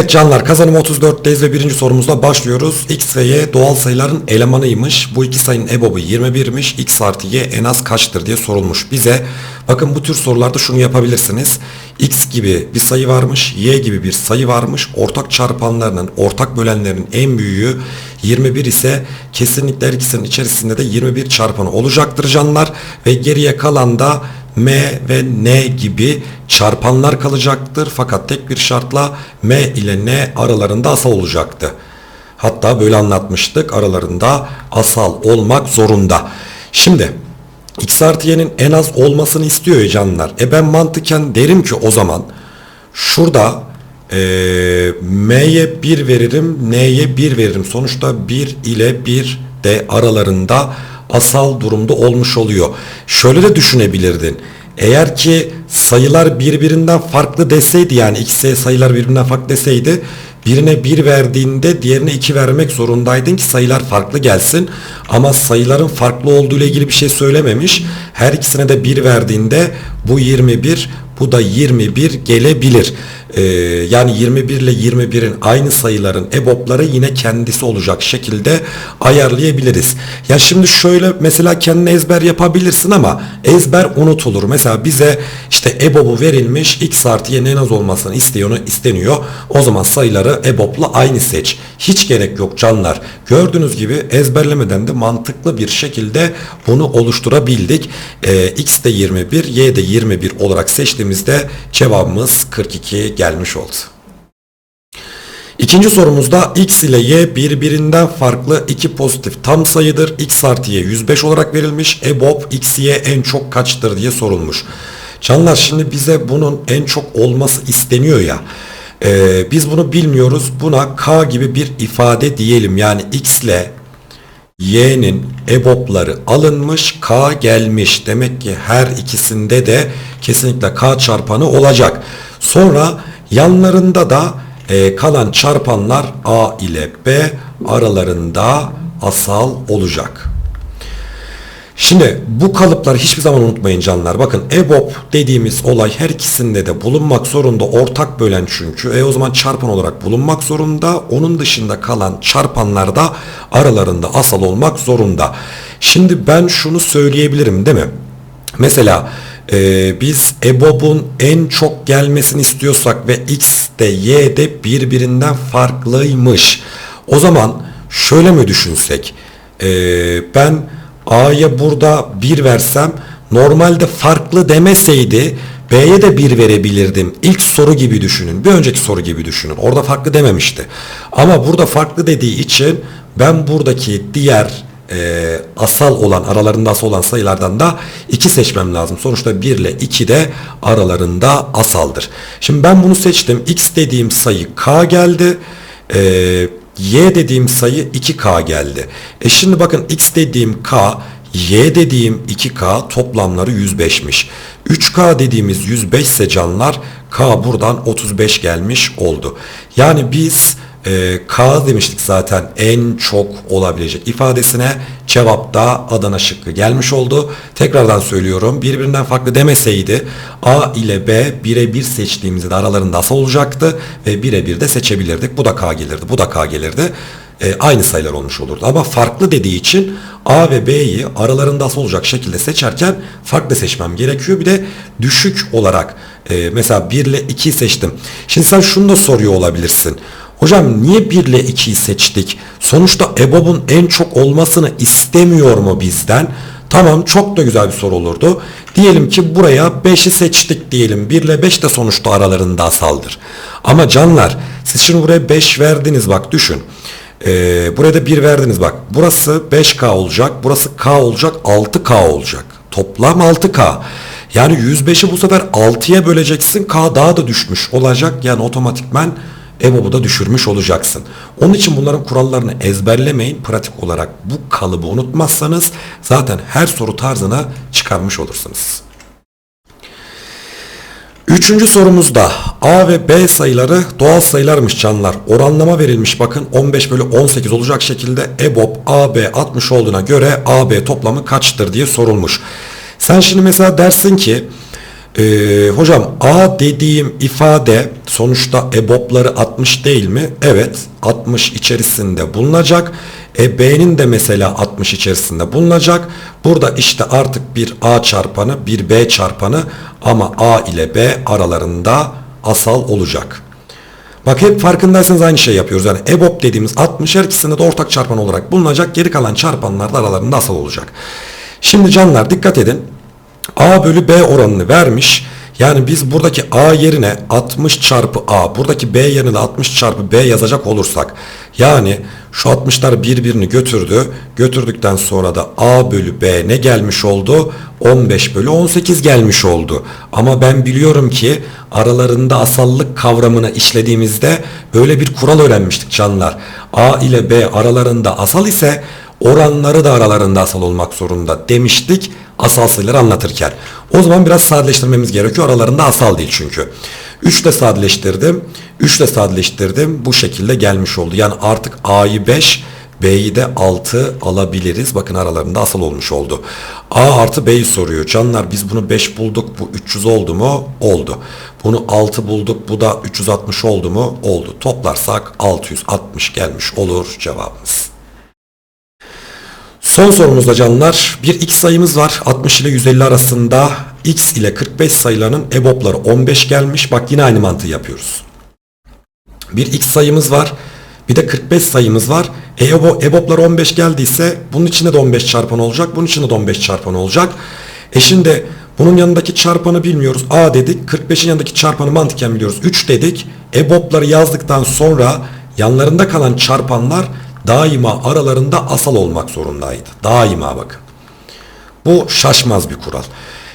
Evet canlar kazanım 34'teyiz ve birinci sorumuzla başlıyoruz. X ve Y doğal sayıların elemanıymış. Bu iki sayının EBOB'u 21'miş. X artı Y en az kaçtır diye sorulmuş bize. Bakın bu tür sorularda şunu yapabilirsiniz. X gibi bir sayı varmış. Y gibi bir sayı varmış. Ortak çarpanlarının, ortak bölenlerin en büyüğü 21 ise kesinlikle her ikisinin içerisinde de 21 çarpanı olacaktır canlar. Ve geriye kalan da M ve N gibi çarpanlar kalacaktır. Fakat tek bir şartla M ile N aralarında asal olacaktı. Hatta böyle anlatmıştık aralarında asal olmak zorunda. Şimdi X artı Y'nin en az olmasını istiyor ya canlar. E ben mantıken derim ki o zaman şurada e, M'ye 1 veririm, N'ye 1 veririm. Sonuçta 1 ile 1 de aralarında asal durumda olmuş oluyor. Şöyle de düşünebilirdin. Eğer ki sayılar birbirinden farklı deseydi yani y sayılar birbirinden farklı deseydi birine 1 verdiğinde diğerine 2 vermek zorundaydın ki sayılar farklı gelsin. Ama sayıların farklı olduğu ile ilgili bir şey söylememiş. Her ikisine de 1 verdiğinde bu 21 bu da 21 gelebilir. Ee, yani 21 ile 21'in aynı sayıların EBOB'ları yine kendisi olacak şekilde ayarlayabiliriz. Ya şimdi şöyle mesela kendine ezber yapabilirsin ama ezber unutulur. Mesela bize işte EBOB'u verilmiş x artı y'nin en az olmasını istiyor, isteniyor. O zaman sayıları EBOB'la aynı seç. Hiç gerek yok canlar. Gördüğünüz gibi ezberlemeden de mantıklı bir şekilde bunu oluşturabildik. Ee, x de 21, y de 21 olarak seçtiğimizde cevabımız 42 gelmiş oldu. İkinci sorumuzda x ile y birbirinden farklı iki pozitif tam sayıdır. x artı y 105 olarak verilmiş. EBOB x y en çok kaçtır diye sorulmuş. Canlar şimdi bize bunun en çok olması isteniyor ya. Ee, biz bunu bilmiyoruz. Buna k gibi bir ifade diyelim. Yani x ile y'nin EBOB'ları alınmış k gelmiş. Demek ki her ikisinde de kesinlikle k çarpanı olacak. Sonra yanlarında da e, kalan çarpanlar A ile B aralarında asal olacak. Şimdi bu kalıpları hiçbir zaman unutmayın canlar. Bakın EBOB dediğimiz olay her ikisinde de bulunmak zorunda. Ortak bölen çünkü. E o zaman çarpan olarak bulunmak zorunda. Onun dışında kalan çarpanlar da aralarında asal olmak zorunda. Şimdi ben şunu söyleyebilirim değil mi? Mesela e, biz EBOB'un en çok gelmesini istiyorsak ve X de Y de birbirinden farklıymış. O zaman şöyle mi düşünsek? E, ben A'ya burada 1 versem normalde farklı demeseydi B'ye de 1 verebilirdim. İlk soru gibi düşünün. Bir önceki soru gibi düşünün. Orada farklı dememişti. Ama burada farklı dediği için ben buradaki diğer e, asal olan aralarında asal olan sayılardan da 2 seçmem lazım. Sonuçta 1 ile 2 de aralarında asaldır. Şimdi ben bunu seçtim. X dediğim sayı K geldi. E, y dediğim sayı 2K geldi. E şimdi bakın X dediğim K, Y dediğim 2K toplamları 105'miş. 3K dediğimiz 105 ise canlar K buradan 35 gelmiş oldu. Yani biz e, K demiştik zaten en çok olabilecek ifadesine cevapta Adana şıkkı gelmiş oldu. Tekrardan söylüyorum birbirinden farklı demeseydi A ile B birebir seçtiğimizde de aralarında asal olacaktı ve birebir de seçebilirdik. Bu da K gelirdi bu da K gelirdi. E, aynı sayılar olmuş olurdu. Ama farklı dediği için A ve B'yi aralarında asal olacak şekilde seçerken farklı seçmem gerekiyor. Bir de düşük olarak e, mesela 1 ile 2'yi seçtim. Şimdi sen şunu da soruyor olabilirsin. Hocam niye 1 ile 2'yi seçtik? Sonuçta EBOB'un en çok olmasını istemiyor mu bizden? Tamam çok da güzel bir soru olurdu. Diyelim ki buraya 5'i seçtik diyelim. 1 ile 5 de sonuçta aralarında asaldır. Ama canlar siz şimdi buraya 5 verdiniz bak düşün. Ee, buraya da 1 verdiniz bak. Burası 5K olacak. Burası K olacak. 6K olacak. Toplam 6K. Yani 105'i bu sefer 6'ya böleceksin. K daha da düşmüş olacak. Yani otomatikmen EBOB'u da düşürmüş olacaksın. Onun için bunların kurallarını ezberlemeyin. Pratik olarak bu kalıbı unutmazsanız zaten her soru tarzına çıkarmış olursunuz. Üçüncü sorumuzda A ve B sayıları doğal sayılarmış canlar. Oranlama verilmiş bakın 15 bölü 18 olacak şekilde EBOB AB 60 olduğuna göre AB toplamı kaçtır diye sorulmuş. Sen şimdi mesela dersin ki Ee, hocam A dediğim ifade sonuçta EBOB'ları 60 değil mi? Evet 60 içerisinde bulunacak. E B'nin de mesela 60 içerisinde bulunacak. Burada işte artık bir A çarpanı bir B çarpanı ama A ile B aralarında asal olacak. Bak hep farkındaysanız aynı şey yapıyoruz. Yani EBOB dediğimiz 60 her ikisinde de ortak çarpan olarak bulunacak. Geri kalan çarpanlar da aralarında asal olacak. Şimdi canlar dikkat edin. A bölü B oranını vermiş. Yani biz buradaki A yerine 60 çarpı A, buradaki B yerine de 60 çarpı B yazacak olursak, yani şu 60'lar birbirini götürdü, götürdükten sonra da A bölü B ne gelmiş oldu? 15 bölü 18 gelmiş oldu. Ama ben biliyorum ki aralarında asallık kavramını işlediğimizde böyle bir kural öğrenmiştik canlar. A ile B aralarında asal ise oranları da aralarında asal olmak zorunda demiştik asal sayıları anlatırken. O zaman biraz sadeleştirmemiz gerekiyor. Aralarında asal değil çünkü. 3 ile sadeleştirdim. 3 ile sadeleştirdim. Bu şekilde gelmiş oldu. Yani artık A'yı 5, B'yi de 6 alabiliriz. Bakın aralarında asal olmuş oldu. A artı B'yi soruyor. Canlar biz bunu 5 bulduk. Bu 300 oldu mu? Oldu. Bunu 6 bulduk. Bu da 360 oldu mu? Oldu. Toplarsak 660 gelmiş olur cevabımız. Son sorumuzda canlılar bir x sayımız var. 60 ile 150 arasında x ile 45 sayılarının EBOB'ları 15 gelmiş. Bak yine aynı mantığı yapıyoruz. Bir x sayımız var bir de 45 sayımız var. E, EBO, EBOB'lar 15 geldiyse bunun içinde de 15 çarpan olacak bunun içinde de 15 çarpan olacak. E şimdi bunun yanındaki çarpanı bilmiyoruz. A dedik 45'in yanındaki çarpanı mantıken biliyoruz. 3 dedik. EBOB'ları yazdıktan sonra yanlarında kalan çarpanlar daima aralarında asal olmak zorundaydı. Daima bakın. Bu şaşmaz bir kural.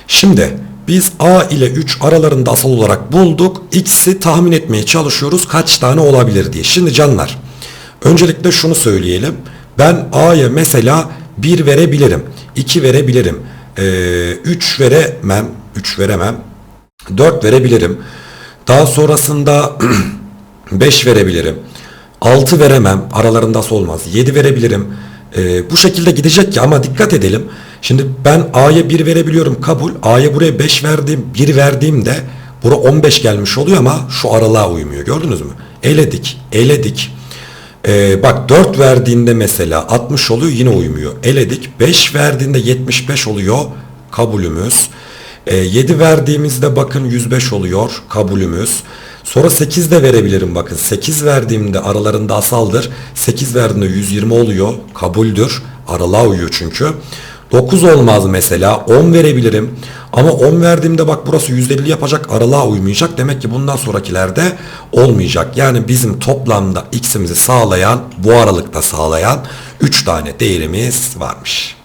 Şimdi biz A ile 3 aralarında asal olarak bulduk. X'i tahmin etmeye çalışıyoruz kaç tane olabilir diye. Şimdi canlar öncelikle şunu söyleyelim. Ben A'ya mesela 1 verebilirim. 2 verebilirim. 3 veremem. 3 veremem. 4 verebilirim. Daha sonrasında 5 verebilirim. 6 veremem. Aralarında olmaz. 7 verebilirim. Ee, bu şekilde gidecek ki ama dikkat edelim. Şimdi ben A'ya 1 verebiliyorum kabul. A'ya buraya 5 verdiğim 1 verdiğimde bura 15 gelmiş oluyor ama şu aralığa uymuyor. Gördünüz mü? Eledik. Eledik. Ee, bak 4 verdiğinde mesela 60 oluyor yine uymuyor. Eledik. 5 verdiğinde 75 oluyor. Kabulümüz. Ee, 7 verdiğimizde bakın 105 oluyor. Kabulümüz. Sonra 8 de verebilirim bakın. 8 verdiğimde aralarında asaldır. 8 verdiğimde 120 oluyor. Kabuldür. Aralığa uyuyor çünkü. 9 olmaz mesela. 10 verebilirim. Ama 10 verdiğimde bak burası %50 yapacak. Aralığa uymayacak. Demek ki bundan sonrakilerde olmayacak. Yani bizim toplamda x'imizi sağlayan, bu aralıkta sağlayan 3 tane değerimiz varmış.